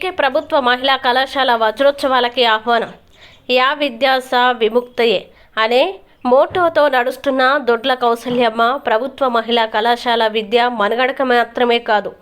AK ప్రభుత్వ మహిళా కళాశాల వజ్రోత్సవాలకి ఆహ్వానం. యా విద్యాస విముక్తయే అనే మోటోతో నడుస్తున్న దొడ్ల కౌసల్యమ్మ ప్రభుత్వ మహిళా కళాశాల విద్య మనగడక మాత్రమే కాదు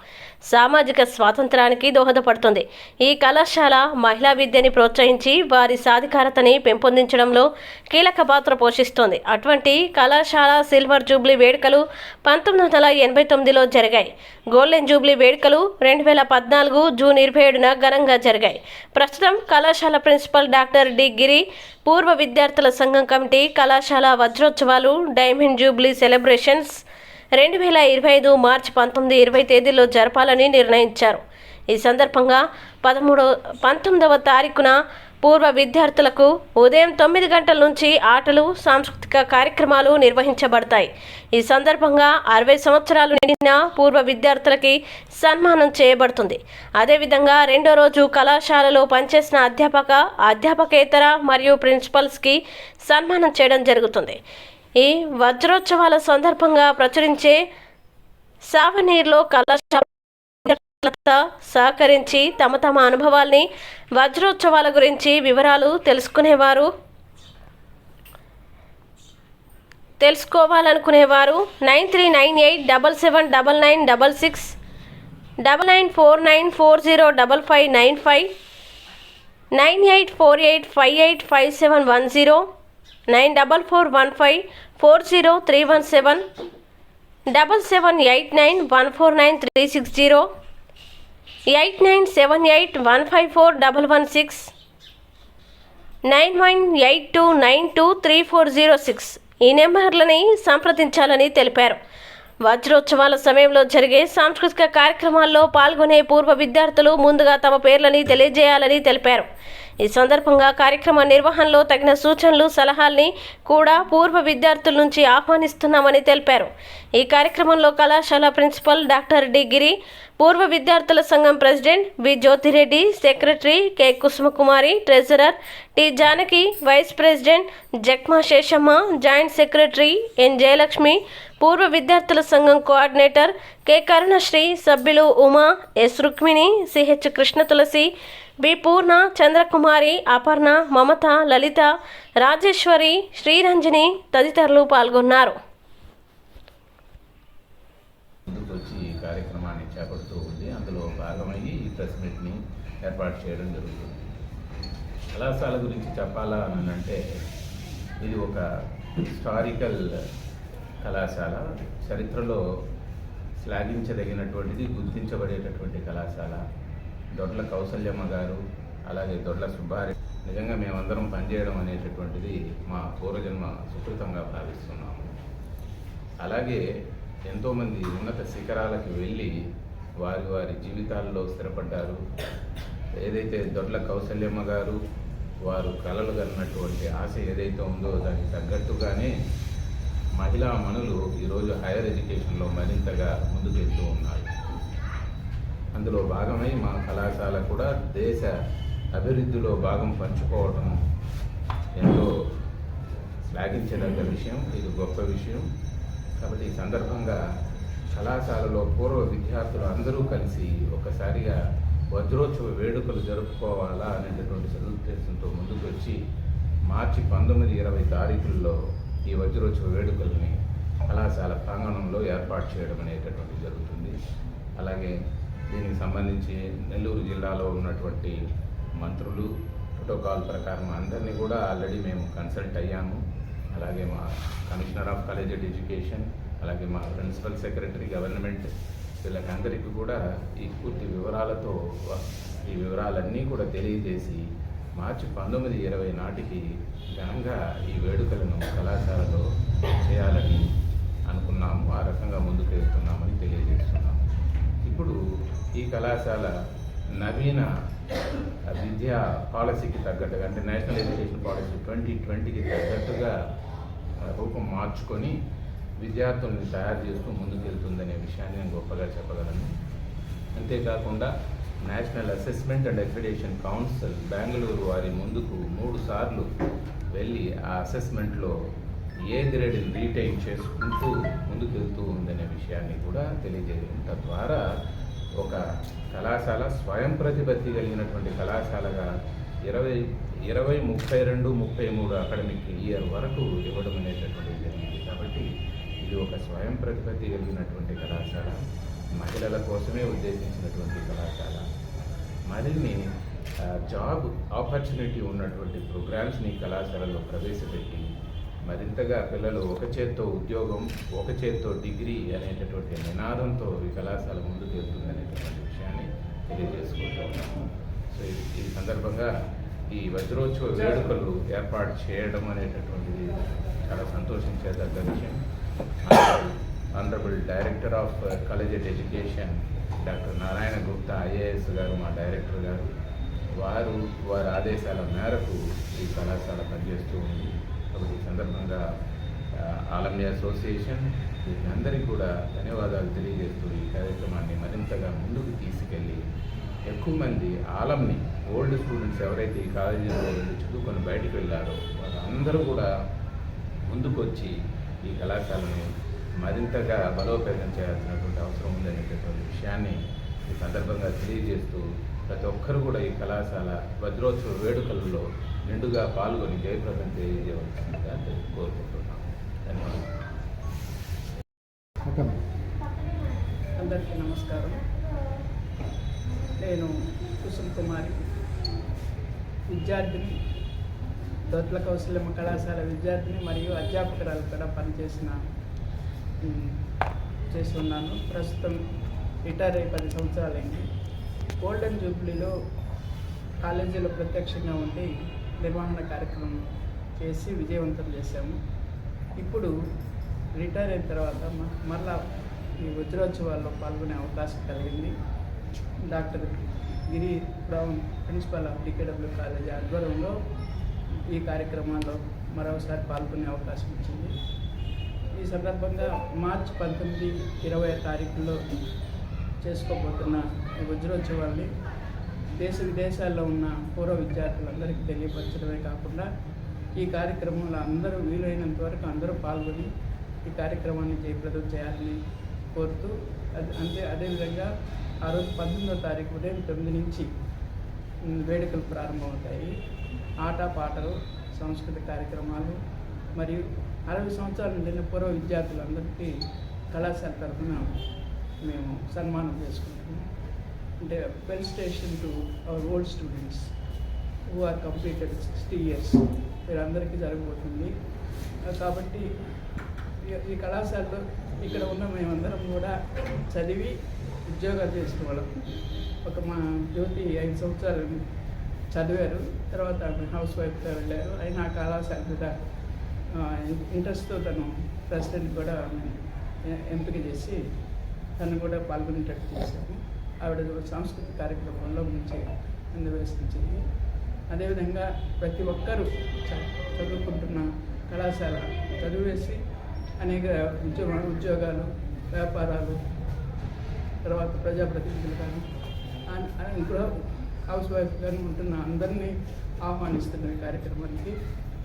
సామాజిక స్వాతంత్రానికి దోహదపడుతుంది. ఈ కళాశాల మహిళా విద్యని ప్రోత్సహించి వారి సాధికారతని పెంపొందించడంలో కీలక పాత్ర పోషిస్తోంది. అటువంటి కళాశాల సిల్వర్ జూబ్లీ వేడుకలు పంతొమ్మిది వందల ఎనభై తొమ్మిదిలో జరిగాయి. గోల్డెన్ జూబ్లీ వేడుకలు రెండు వేల పద్నాలుగు జూన్ ఇరవై ఏడున ఘనంగా జరిగాయి. ప్రస్తుతం కళాశాల ప్రిన్సిపల్ డాక్టర్ డి గిరి పూర్వ విద్యార్థుల సంఘం కమిటీ కళాశాల వజ్రోత్సవాలు డైమండ్ జూబ్లీ సెలబ్రేషన్స్ రెండు వేల ఇరవై ఐదు మార్చి పంతొమ్మిది ఇరవై తేదీలో జరపాలని నిర్ణయించారు. ఈ సందర్భంగా పదమూడో పంతొమ్మిదవ తారీఖున పూర్వ విద్యార్థులకు ఉదయం తొమ్మిది గంటల నుంచి ఆటలు సాంస్కృతిక కార్యక్రమాలు నిర్వహించబడతాయి. ఈ సందర్భంగా అరవై సంవత్సరాలు నిండిన పూర్వ విద్యార్థులకి సన్మానం చేయబడుతుంది. అదేవిధంగా రెండో రోజు కళాశాలలో పనిచేసిన అధ్యాపక అధ్యాపకేతర మరియు ప్రిన్సిపల్స్కి సన్మానం చేయడం జరుగుతుంది. ఈ వజ్రోత్సవాల సందర్భంగా ప్రచురించే సావనీర్లో కళాశాల సహకరించి తమ తమ అనుభవాల్ని వజ్రోత్సవాల గురించి వివరాలు తెలుసుకునేవారు. తెలుసుకోవాలనుకునేవారు. Nine three nine eight double seven double nine double six double nine four nine four zero double five nine five nine eight four eight five eight five seven one zero nine double four one five four zero three one seven double seven eight nine one four nine three six zero eight nine seven eight one five four double one six nine one eight two nine two three four zero six ఈ నెంబర్లని సంప్రదించాలని తెలిపారు. వజ్రోత్సవాల సమయంలో జరిగే సాంస్కృతిక కార్యక్రమాల్లో పాల్గొనే పూర్వ విద్యార్థులు ముందుగా తమ పేర్లని తెలియజేయాలని తెలిపారు. ఈ సందర్భంగా కార్యక్రమ నిర్వహణలో తగిన సూచనలు సలహాల్ని కూడా పూర్వ విద్యార్థుల నుంచి ఆహ్వానిస్తున్నామని తెలిపారు. ఈ కార్యక్రమంలో కళాశాల ప్రిన్సిపల్ డాక్టర్ డి గిరి పూర్వ విద్యార్థుల సంఘం president V Jyothi Reddy secretary K Kusumakumari treasurer T Janaki vice president Jakma Seshamma joint secretary N Jayalakshmi పూర్వ విద్యార్థుల సంఘం కోఆర్డినేటర్ కె కరుణశ్రీ సభ్యులు Uma S Rukmini CH Krishna Tulasi B Purna Chandrakumari Aparna Mamata Lalitha Rajeswari Sriranjani తదితరులు పాల్గొన్నారు. ఏర్పాటు చేయడం జరుగుతుంది. కళాశాల గురించి చెప్పాలా అని అంటే ఇది ఒక హిస్టారికల్ కళాశాల చరిత్రలో శ్లాఘించదగినటువంటిది గుర్తించబడేటటువంటి కళాశాల. దొడ్ల కౌసల్యమ్మ గారు అలాగే దొడ్ల సుబ్బారి నిజంగా మేమందరం పనిచేయడం అనేటటువంటిది మా పూర్వజన్మ సుకృతంగా భావిస్తున్నాము. అలాగే ఎంతోమంది ఉన్నత శిఖరాలకు వెళ్ళి వారి వారి జీవితాల్లో స్థిరపడ్డారు. ఏదైతే దొడ్ల కౌసల్యమ్మ గారు వారు కలలు కన్నటువంటి ఆశ ఏదైతే ఉందో దానికి తగ్గట్టుగానే మహిళా మనులు ఈరోజు హైయర్ ఎడ్యుకేషన్లో మరింతగా ముందుకెళ్తూ ఉన్నారు. అందులో భాగమై మా కళాశాల కూడా దేశ అభివృద్ధిలో భాగం పంచుకోవడం ఎంతో శ్లాఘించదగ్గ విషయం. ఇది గొప్ప విషయం. కాబట్టి ఈ సందర్భంగా కళాశాలలో పూర్వ విద్యార్థులు అందరూ కలిసి ఒకసారిగా వజ్రోత్సవ వేడుకలు జరుపుకోవాలా అనేటటువంటి సదుద్దేశంతో ముందుకు వచ్చి మార్చి పంతొమ్మిది ఇరవై తారీఖుల్లో ఈ వజ్రోత్సవ వేడుకల్ని కళాశాల ప్రాంగణంలో ఏర్పాటు చేయడం అనేటటువంటి జరుగుతుంది. అలాగే దీనికి సంబంధించి నెల్లూరు జిల్లాలో ఉన్నటువంటి మంత్రులు ప్రోటోకాల్ ప్రకారం అందరినీ కూడా ఆల్రెడీ మేము కన్సల్ట్ అయ్యాము. అలాగే మా కమిషనర్ ఆఫ్ కాలేజ్ ఎడ్యుకేషన్ అలాగే మా ప్రిన్సిపల్ సెక్రటరీ గవర్నమెంట్ వీళ్ళకందరికీ కూడా ఈ పూర్తి వివరాలతో ఈ వివరాలన్నీ కూడా తెలియజేసి మార్చి పంతొమ్మిది ఇరవై నాటికి ఘనంగా ఈ వేడుకలను కళాశాలలో చేయాలని అనుకున్నాము. ఆ రకంగా ముందుకు వెళ్తున్నామని తెలియజేస్తున్నాము. ఇప్పుడు ఈ కళాశాల నవీన విద్యా పాలసీకి తగ్గట్టుగా అంటే నేషనల్ ఎడ్యుకేషన్ పాలసీ ట్వంటీ ట్వంటీకి తగ్గట్టుగా రూపం మార్చుకొని విద్యార్థుల్ని తయారు చేస్తూ ముందుకెళ్తుందనే విషయాన్ని నేను గొప్పగా చెప్పగలను. అంతేకాకుండా national assessment and accreditation council Bengaluru వారి ముందుకు మూడు సార్లు వెళ్ళి ఆ అసెస్మెంట్లో ఏ గ్రేడ్ని రీటైన్ చేసుకుంటూ ముందుకెళ్తూ ఉందనే విషయాన్ని కూడా తెలియజేయడం తద్వారా ఒక కళాశాల స్వయం ప్రతిపత్తి కలిగినటువంటి కళాశాలగా ఇరవై ఇరవై ముప్పై రెండు ముప్పై మూడు అకాడమిక్ ఇయర్ వరకు ఇవ్వడం అనేటటువంటిది జరిగింది. కాబట్టి ఇది ఒక స్వయం ప్రతిపత్తి కలిగినటువంటి కళాశాల. మహిళల కోసమే ఉద్దేశించినటువంటి కళాశాల. మరిన్ని జాబ్ ఆపర్చునిటీ ఉన్నటువంటి ప్రోగ్రామ్స్ని కళాశాలలో ప్రవేశపెట్టి మరింతగా పిల్లలు ఒక చేత్తో ఉద్యోగం ఒక చేత్తో డిగ్రీ అనేటటువంటి నినాదంతో ఈ కళాశాల ముందుకు వెళ్తుందనేటువంటి విషయాన్ని తెలియజేసుకుంటూ ఉన్నాము. సో ఈ- ఈ సందర్భంగా ఈ వజ్రోత్సవ వేడుకలు ఏర్పాటు చేయడం అనేటటువంటిది చాలా సంతోషించేదగ్గ విషయం. Honourable director of collegiate education doctor Narayana Gupta IAS గారు మా డైరెక్టర్ గారు వారు వారి ఆదేశాల మేరకు ఈ కళాశాల పనిచేస్తూ ఉంది. కాబట్టి ఈ సందర్భంగా ఆ, ఆలమ్య అసోసియేషన్ వీరందరికీ కూడా ధన్యవాదాలు తెలియజేస్తూ ఈ కార్యక్రమాన్ని మరింతగా ముందుకు తీసుకెళ్ళి ఎక్కువ మంది ఆలంని ఓల్డ్ స్టూడెంట్స్ ఎవరైతే ఈ కాలేజీలో చదువుకొని బయటికి వెళ్ళారో వాళ్ళందరూ కూడా ముందుకొచ్చి ఈ కళాశాలను మరింతగా బలోపేతం చేయాల్సినటువంటి అవసరం ఉందనేటటువంటి విషయాన్ని ఈ సందర్భంగా తెలియజేస్తూ ప్రతి ఒక్కరు కూడా ఈ కళాశాల వజ్రోత్సవ వేడుకలలో నిండుగా పాల్గొని జయప్రదం తెలియజేయవలసిందిగా కోరుకుంటున్నాం. ధన్యవాదాలు. అందరికీ నమస్కారం. నేను కుసుమ్ కుమారి విద్యార్థిని. తోట్ల కౌశల్యమ్మ కళాశాల విద్యార్థిని మరియు అధ్యాపకురాలు కూడా పనిచేసిన చేస్తున్నాను. ప్రస్తుతం రిటైర్ అయ్యి పది సంవత్సరాలైంది. గోల్డెన్ జూబ్లీలో కాలేజీలో ప్రత్యక్షంగా ఉండి నిర్వహణ కార్యక్రమం చేసి విజయవంతం చేశాము. ఇప్పుడు రిటైర్ అయిన తర్వాత మరలా ఈ వజ్రోత్సవాల్లో పాల్గొనే అవకాశం కలిగింది. Doctor Giri Brown principal of DKW college ఆధ్వర్యంలో ఈ కార్యక్రమాల్లో మరోసారి పాల్గొనే అవకాశం ఇచ్చింది. ఈ సందర్భంగా మార్చి పంతొమ్మిది ఇరవై తారీఖులో చేసుకోబోతున్న ఈ వజ్రోత్సవాల్ని దేశ విదేశాల్లో ఉన్న పూర్వ విద్యార్థులందరికీ తెలియపరచడమే కాకుండా ఈ కార్యక్రమంలో అందరూ వీలైనంత వరకు అందరూ పాల్గొని ఈ కార్యక్రమాన్ని జయప్రదం చేయాలని కోరుతూ అది అంతే అదేవిధంగా ఆ రోజు పంతొమ్మిదో తారీఖు ఉదయం తొమ్మిది నుంచి వేడుకలు ప్రారంభమవుతాయి. ఆట పాటలు సాంస్కృతిక కార్యక్రమాలు మరియు అరవై సంవత్సరాల నిండిన పూర్వ విద్యార్థులందరికీ కళాశాల తరఫున మేము సన్మానం చేసుకుంటున్నాము అంటే well station to our old students who are completed sixty years వీరందరికీ జరగబోతుంది. కాబట్టి ఈ- ఈ కళాశాలలో ఇక్కడ ఉన్న మేమందరం కూడా చదివి ఉద్యోగాలు చేసిన వాళ్ళం. ఒక మా జ్యోతి ఐదు సంవత్సరాలు చదివారు. తర్వాత ఆమె హౌస్ వైఫ్గా వెళ్ళారు. అయినా ఆ కళాశాల మీద ఇంట్రెస్ట్తో తను ప్రెసిడెంట్ కూడా ఎంపిక చేసి తను కూడా పాల్గొనేటట్టు చేశాము ఆవిడ సాంస్కృతిక కార్యక్రమంలో నుంచి అందవేసించింది అదేవిధంగా ప్రతి ఒక్కరూ చ- చదువుకుంటున్న కళాశాల చదివేసి అనేక ఉద్యోగ ఉద్యోగాలు వ్యాపారాలు తర్వాత ప్రజాప్రతినిధులు కానీ అన్- గృహ హౌస్ వైఫ్ కానీ ఉంటున్న అందరినీ ఆహ్వానిస్తున్న కార్యక్రమానికి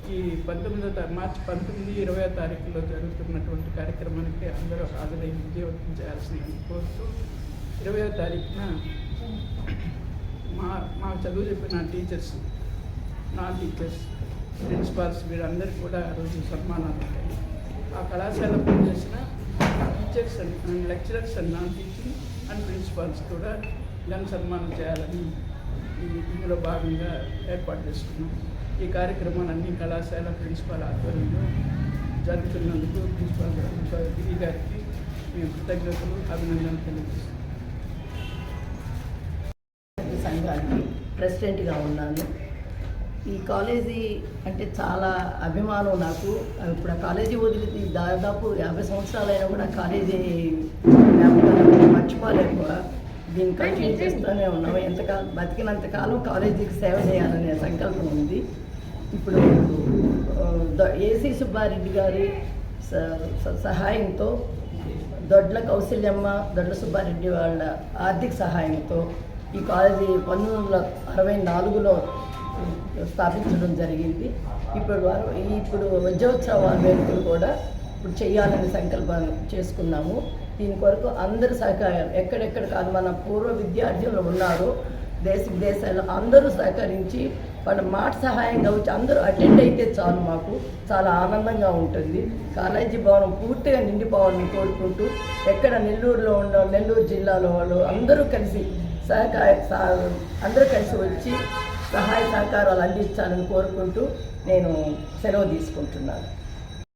ఈ పంతొమ్మిదో తారీఖు మార్చి పంతొమ్మిది ఇరవై తారీఖులో జరుగుతున్నటువంటి కార్యక్రమానికి అందరూ హాజరై విజయవంతం చేయాల్సిందని కోరుతూ ఇరవై తారీఖున మా మా చదువు చెప్పిన టీచర్స్ నా టీచర్స్ ప్రిన్సిపాల్స్ వీరందరికీ కూడా ఆ రోజు సన్మానాలు ఉంటాయి. ఆ కళాశాల పనిచేసిన teachers and lecturers and non teaching and principals కూడా ఘన సన్మానం చేయాలని ఈ- ఇందులో భాగంగా ఏర్పాటు చేసుకున్నాం ఈ కార్యక్రమాలన్నీ కళాశాల ప్రిన్సిపాల్ ఆధ్వర్యంలో జరుగుతున్నందుకు ప్రిన్సిపాల్ గిరి గారికి మేము కృతజ్ఞతలు అభినందనలు తెలియజేస్తున్నాం. సంఘానికి ప్రెసిడెంట్గా ఉన్నాను. ఈ కాలేజీ అంటే చాలా అభిమానం నాకు. ఇప్పుడు ఆ కాలేజీ వదిలి దాదాపు యాభై సంవత్సరాలైనా కూడా కాలేజీ జ్ఞాపకాలు కంటిన్యూ చేస్తూనే ఉన్నాము ఎంతకాలం బతికినంత కాలం కాలేజీకి సేవ చేయాలనే సంకల్పం ఉంది. ఇప్పుడు ఏసీ సుబ్బారెడ్డి గారి సహాయంతో దొడ్ల కౌశల్యమ్మ దొడ్ల సుబ్బారెడ్డి వాళ్ళ ఆర్థిక సహాయంతో ఈ కాలేజీ పంతొమ్మిది వందల అరవై నాలుగులో స్థాపించడం జరిగింది. ఇప్పుడు వారు ఇప్పుడు వజ్రోత్సవ వేడుకలు కూడా ఇప్పుడు చేయాలని సంకల్పం చేసుకున్నాము. దీని కొరకు అందరూ సహకారం. ఎక్కడెక్కడ కాదు మన పూర్వ విద్యార్థులు ఉన్నారు. దేశ విదేశాల్లో అందరూ సహకరించి వాళ్ళ మాట సహాయంగా వచ్చి అందరూ అటెండ్ అయితే చాలు మాకు. చాలా ఆనందంగా ఉంటుంది. కాలేజీ భవనం పూర్తిగా నిండిపోవాలని కోరుకుంటూ ఎక్కడ నెల్లూరులో ఉన్న నెల్లూరు జిల్లాలో వాళ్ళు అందరూ కలిసి సహకార సహ- అందరూ కలిసి వచ్చి సహాయ సహకారాలు అందించాలని కోరుకుంటూ నేను సెలవు తీసుకుంటున్నాను.